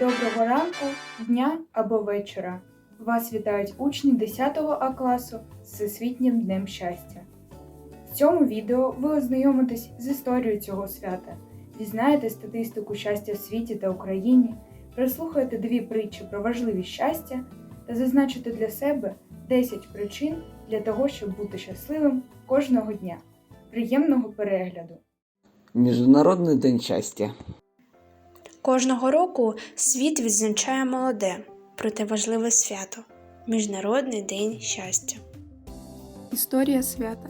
Доброго ранку, дня або вечора. Вас вітають учні 10 А класу з Всесвітнім Днем Щастя. В цьому відео ви ознайомитесь з історією цього свята, дізнаєте статистику щастя в світі та Україні, прослухаєте дві притчі про важливість щастя та зазначите для себе 10 причин для того, щоб бути щасливим кожного дня. Приємного перегляду! Міжнародний день щастя. Кожного року світ відзначає молоде, проте важливе свято Міжнародний день щастя. Історія свята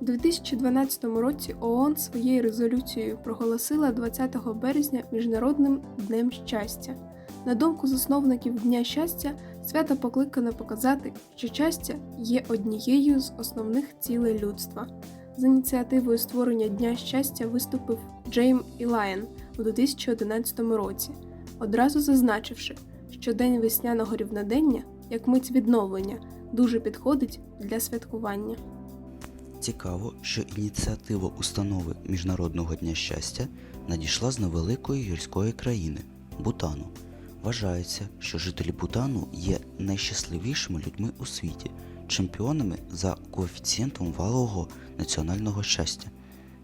у 2012 році ООН своєю резолюцією проголосила 20 березня Міжнародним днем щастя. На думку засновників Дня щастя, свято покликане показати, що щастя є однією з основних цілей людства. З ініціативою створення Дня щастя виступив Джейм Ілаєн у 2011 році, одразу зазначивши, що День весняного рівнодення, як мить відновлення, дуже підходить для святкування. Цікаво, що ініціатива установи Міжнародного дня щастя надійшла з невеликої гірської країни Бутану. Вважається, що жителі Бутану є найщасливішими людьми у світі, чемпіонами за коефіцієнтом валового національного щастя.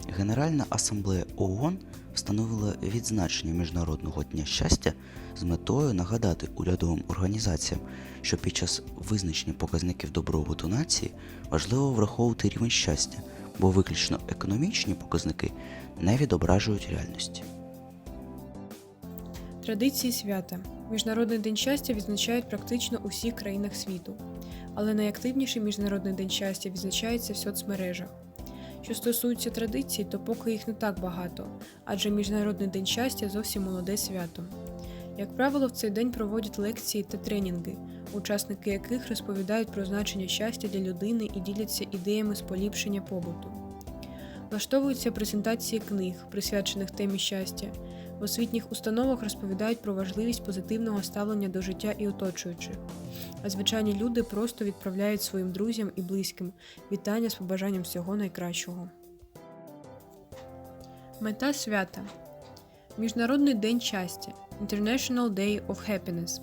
Генеральна асамблея ООН встановила відзначення Міжнародного дня щастя з метою нагадати урядовим організаціям, що під час визначення показників добробуту нації важливо враховувати рівень щастя, бо виключно економічні показники не відображують реальності. Традиції свята. Міжнародний день щастя відзначають практично у всіх країнах світу, але найактивніший міжнародний день щастя відзначається в соцмережах. Що стосується традицій, то поки їх не так багато, адже Міжнародний день щастя зовсім молоде свято. Як правило, в цей день проводять лекції та тренінги, учасники яких розповідають про значення щастя для людини і діляться ідеями з поліпшення побуту. Влаштовуються презентації книг, присвячених темі щастя. В освітніх установах розповідають про важливість позитивного ставлення до життя і оточуючих. А звичайні люди просто відправляють своїм друзям і близьким вітання з побажанням всього найкращого. Мета свята Міжнародний день щастя International Day of Happiness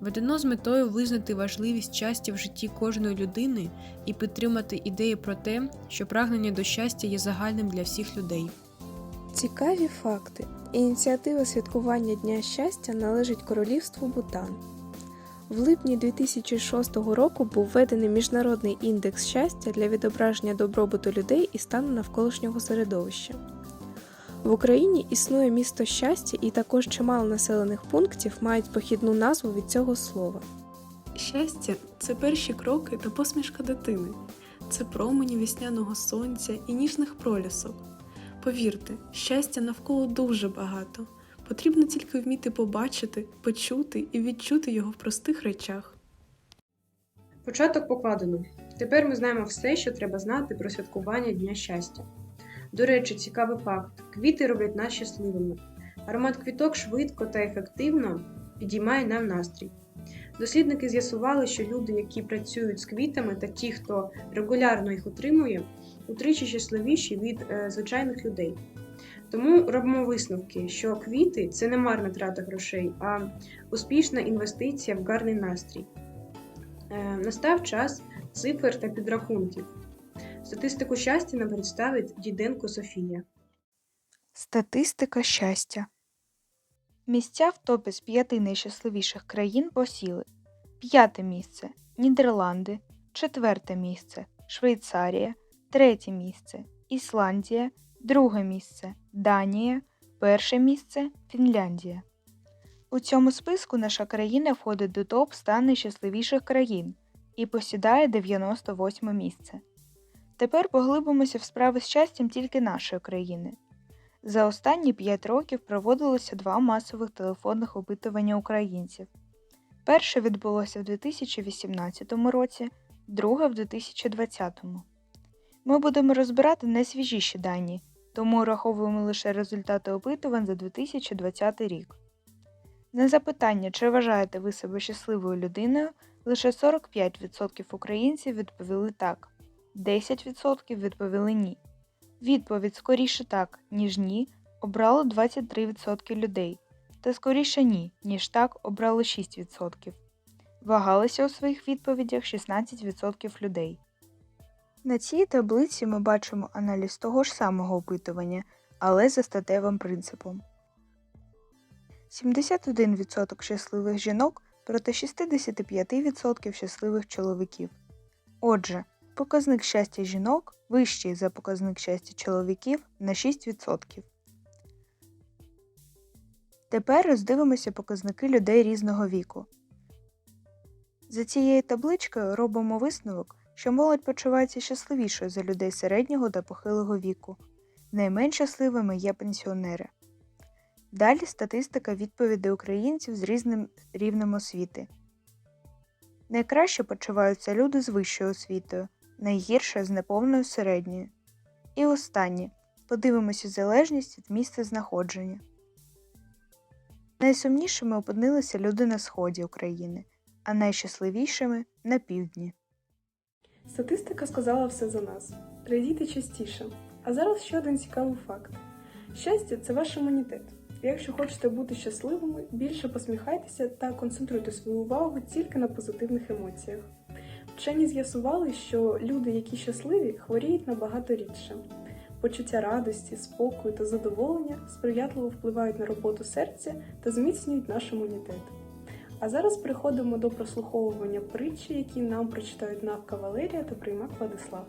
введено з метою визнати важливість щастя в житті кожної людини і підтримати ідеї про те, що прагнення до щастя є загальним для всіх людей. Цікаві факти. Ініціатива святкування Дня щастя належить королівству Бутан. В липні 2006 року був введений міжнародний індекс щастя для відображення добробуту людей і стану навколишнього середовища. В Україні існує місто щастя, і також чимало населених пунктів мають похідну назву від цього слова. Щастя це перші кроки та посмішка дитини. Це промені весняного сонця і ніжних пролісок. Повірте, щастя навколо дуже багато. Потрібно тільки вміти побачити, почути і відчути його в простих речах. Початок покладено. Тепер ми знаємо все, що треба знати про святкування Дня щастя. До речі, цікавий факт: квіти роблять нас щасливими. Аромат квіток швидко та ефективно підіймає нам настрій. Дослідники з'ясували, що люди, які працюють з квітами, та ті, хто регулярно їх отримує, утричі щасливіші від е, звичайних людей. Тому робимо висновки, що квіти це не марна трата грошей, а успішна інвестиція в гарний настрій. Е, настав час цифр та підрахунків. Статистику щастя нам представить Діденко Софія. Статистика щастя. Місця в топі з п'яти найщасливіших країн посіли. П'яте місце Нідерланди, четверте місце Швейцарія, третє місце Ісландія, друге місце Данія, перше місце Фінляндія. У цьому списку наша країна входить до топ 100 найщасливіших країн і посідає 98 місце. Тепер поглибимося в справи з щастям тільки нашої країни. За останні 5 років проводилося два масових телефонних опитування українців. Перше відбулося в 2018 році, друге в 2020. Ми будемо розбирати найсвіжіші дані, тому враховуємо лише результати опитувань за 2020 рік. На запитання, чи вважаєте ви себе щасливою людиною, лише 45% українців відповіли так, 10% відповіли ні. Відповідь скоріше так, ніж ні, обрало 23% людей, та скоріше ні, ніж так обрали 6%. Вагалися у своїх відповідях 16% людей. На цій таблиці ми бачимо аналіз того ж самого опитування, але за статевим принципом. 71% щасливих жінок проти 65% щасливих чоловіків. Отже, показник щастя жінок вищий за показник щастя чоловіків на 6%. Тепер роздивимося показники людей різного віку. За цією табличкою робимо висновок, що молодь почувається щасливішою за людей середнього та похилого віку. Найменш щасливими є пенсіонери. Далі статистика відповідей українців з різним рівнем освіти. Найкраще почуваються люди з вищою освітою, найгірше з неповною середньою. І останнє подивимося залежність від місця знаходження. Найсумнішими опинилися люди на сході України, а найщасливішими на півдні. Статистика сказала все за нас. Радійте частіше. А зараз ще один цікавий факт: щастя це ваш імунітет. Якщо хочете бути щасливими, більше посміхайтеся та концентруйте свою увагу тільки на позитивних емоціях. Вчені з'ясували, що люди, які щасливі, хворіють набагато рідше. Почуття радості, спокою та задоволення сприятливо впливають на роботу серця та зміцнюють наш імунітет. А зараз переходимо до прослуховування притчі, які нам прочитають Навка Валерія та Приймак Владислав.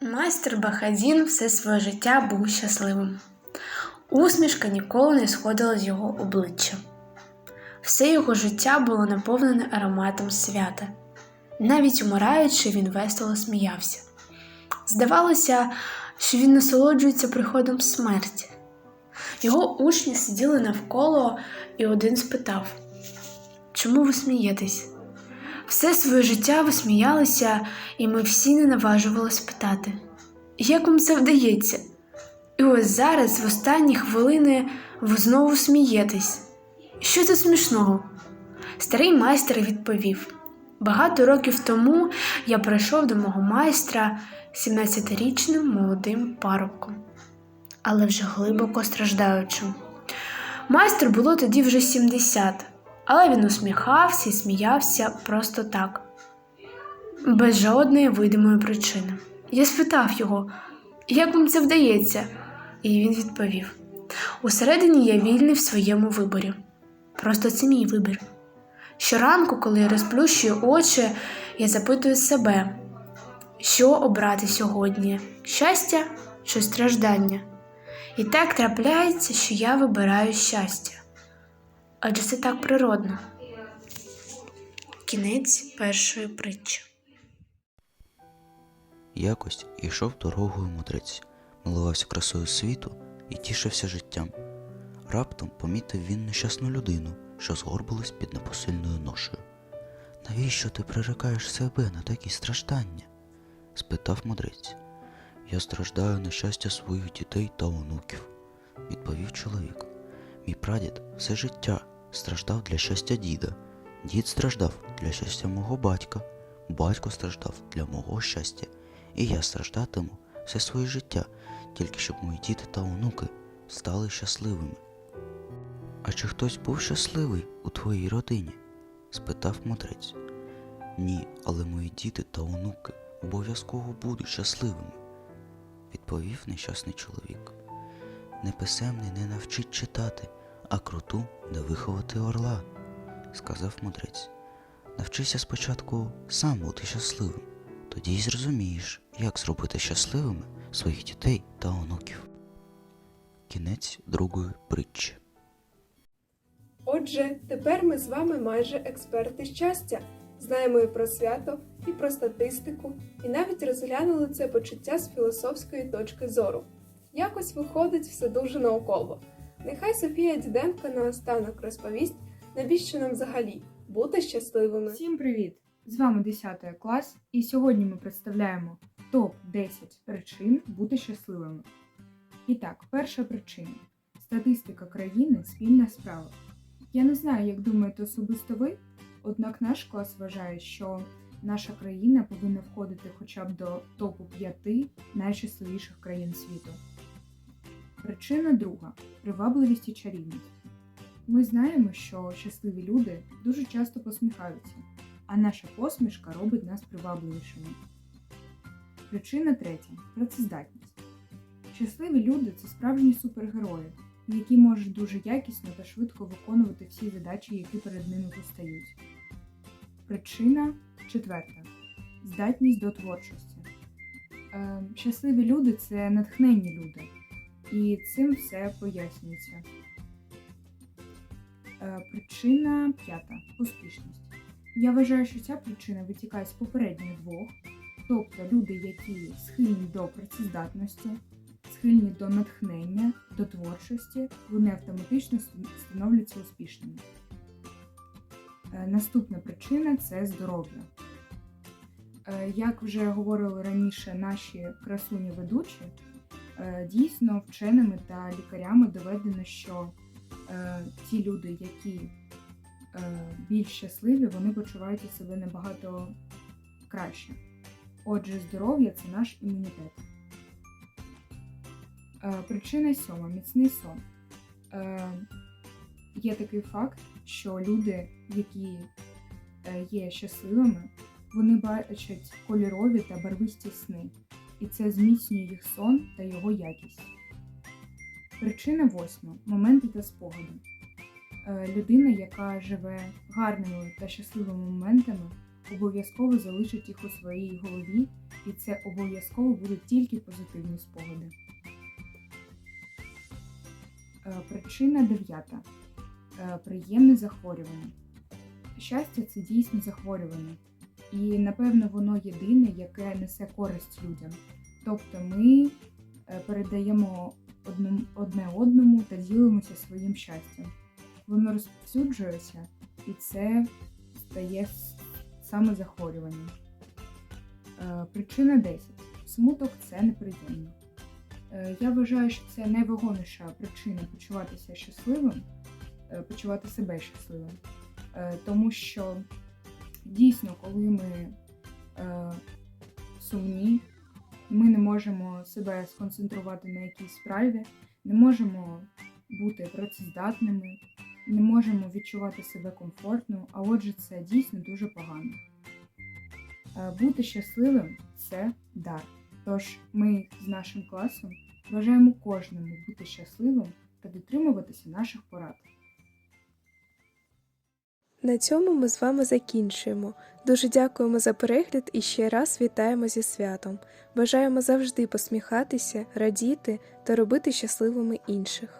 Майстер Бахадін все своє життя був щасливим. Усмішка ніколи не сходила з його обличчя. Все його життя було наповнене ароматом свята. Навіть умираючи, він весело сміявся. Здавалося, що він насолоджується приходом смерті. Його учні сиділи навколо, і один спитав: Чому ви смієтесь? Все своє життя ви сміялися, і ми всі не наважували спитати, як вам це вдається? І ось зараз, в останні хвилини, ви знову смієтесь. Що тут смішного? Старий майстер відповів: Багато років тому я прийшов до мого майстра 17-річним молодим парубком, але вже глибоко страждаючим. Майстру було тоді вже 70, але він усміхався і сміявся просто так, без жодної видимої причини. Я спитав його, як вам це вдається? І він відповів: Усередині я вільний в своєму виборі. Просто це мій вибір. Щоранку, коли я розплющую очі, я запитую себе, що обрати сьогодні щастя чи страждання. І так трапляється, що я вибираю щастя. Адже це так природно. Кінець першої притчі. Якось йшов дорогою мудрець, милувався красою світу і тішився життям. Раптом помітив він нещасну людину, що згорбилась під непосильною ношею. Навіщо ти пририкаєш себе на такі страждання? спитав мудрець. Я страждаю на щастя своїх дітей та онуків, відповів чоловік. Мій прадід все життя страждав для щастя діда, дід страждав для щастя мого батька, батько страждав для мого щастя, і я страждатиму все своє життя, тільки щоб мої діти та онуки стали щасливими. А чи хтось був щасливий у твоїй родині? спитав мудрець. Ні, але мої діти та онуки обов'язково будуть щасливими, відповів нещасний чоловік. Неписемний не навчить читати, а круту не виховати орла, сказав мудрець. Навчися спочатку сам бути щасливим, тоді й зрозумієш, як зробити щасливими своїх дітей та онуків. Кінець другої притчі. Отже, тепер ми з вами майже експерти щастя. Знаємо і про свято, і про статистику, і навіть розглянули це почуття з філософської точки зору. Якось виходить все дуже науково. Нехай Софія Діденко наостанок розповість, навіщо нам взагалі бути щасливими. Всім привіт! З вами 10 клас, і сьогодні ми представляємо топ-10 причин бути щасливими. І так, перша причина статистика країни спільна справа. Я не знаю, як думаєте особисто ви, однак наш клас вважає, що наша країна повинна входити хоча б до топу 5 найщасливіших країн світу. Причина друга привабливість і чарівність. Ми знаємо, що щасливі люди дуже часто посміхаються, а наша посмішка робить нас привабливішими. Причина третя працездатність. Щасливі люди це справжні супергерої, які можуть дуже якісно та швидко виконувати всі задачі, які перед ними постають. Причина четверта здатність до творчості. Е, щасливі люди це натхненні люди, і цим все пояснюється. Е, Причина п'ята успішність. Я вважаю, що ця причина витікає з попередніх двох, тобто люди, які схильні до працездатності, схильні до натхнення, до творчості, вони автоматично становляться успішними. Е, Наступна причина це здоров'я. Е, Як вже говорили раніше наші красуні ведучі, е, дійсно вченими та лікарями доведено, що ті люди, які більш щасливі, вони почувають себе набагато краще. Отже, здоров'я це наш імунітет. Е, Причина сьома міцний сон. Е, Є такий факт, що люди, які е, є щасливими, вони бачать кольорові та барвисті сни, і це зміцнює їх сон та його якість. Причина восьма моменти та спогади. Людина, яка живе гарними та щасливими моментами, обов'язково залишить їх у своїй голові, і це обов'язково будуть тільки позитивні спогади. Е, Причина дев'ята. Е, Приємне захворювання. Щастя це дійсно захворювання, і напевно воно єдине, яке несе користь людям. Тобто ми е, передаємо одне одному та ділимося своїм щастям. Воно розповсюджується, і це стає саме захворюванням. Причина 10. Смуток це неприємно. Е, Я вважаю, що це найвагоміша причина почуватися щасливим, е, почувати себе щасливим. Е, Тому що дійсно, коли ми сумні, ми не можемо себе сконцентрувати на якійсь справі, не можемо бути працездатними, не можемо відчувати себе комфортно, а отже, це дійсно дуже погано. Бути щасливим це дар. Тож ми з нашим класом бажаємо кожному бути щасливим та дотримуватися наших порад. На цьому ми з вами закінчуємо. Дуже дякуємо за перегляд і ще раз вітаємо зі святом. Бажаємо завжди посміхатися, радіти та робити щасливими інших.